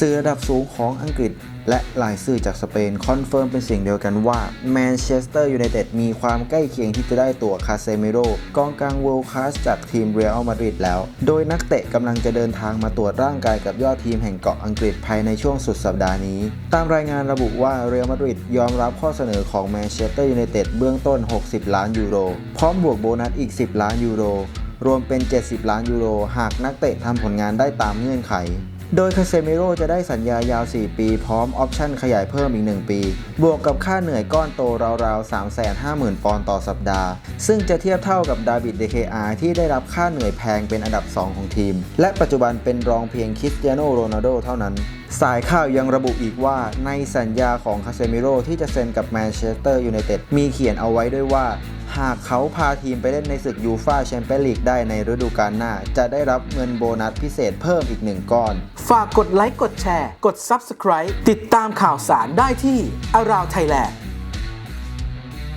สื่อระดับสูงของอังกฤษ และหลายสื่อจากสเปนคอนเฟิร์มเป็นสียงเดียวกันว่าแมนเชสเตอร์ยูไนเต็ดมีความใกล้เคียงที่จะได้ตัวคาเซมิโรกองกลางเวิลด์คลาสจากทีมเรอัลมาดริดแล้ว โดยนักเตะกำลังจะเดินทางมาตรวจร่างกายกับยอดทีมแห่งเกาะอังกฤษภายในช่วงสุดสัปดาห์นี้ ตามรายงานระบุว่าเรอัลมาดริดยอมรับข้อเสนอของแมนเชสเตอร์ยูไนเต็ดเบื้องต้น 60 ล้านยูโร พร้อมบวกโบนัสอีก 10 ล้านยูโรรวมเป็น 70 ล้านยูโร หากนักเตะทำผลงานได้ตามเงื่อนไข โดยคาเซมิโร่จะได้สัญญายาว 4 ปี พร้อมออปชั่นขยายเพิ่มอีก 1 ปี บวกกับค่าเหนื่อยก้อนโตราวๆ 350,000 ปอนด์ต่อสัปดาห์ ซึ่งจะเทียบเท่ากับดาวิดเดเคอาที่ได้รับค่าเหนื่อยแพงเป็นอันดับ 2 ของทีม และปัจจุบันเป็นรองเพียงคริสเตียโนโรนัลโดเท่านั้นสายข่าวยังระบุอีกว่าในสัญญาของคาเซมิโร่ที่จะเซ็นกับแมนเชสเตอร์ยูไนเต็ดมีเขียนเอาไว้ด้วยว่า หากเขาพาทีมไปเล่นในศึกยูฟาแชมเปี้ยนลีกได้ในฤดูกาลหน้า จะได้รับเงินโบนัสพิเศษเพิ่มอีกหนึ่งก้อน ฝากกดไลค์กดแชร์ กด Subscribe ติดตามข่าวสารได้ที่ Around Thailand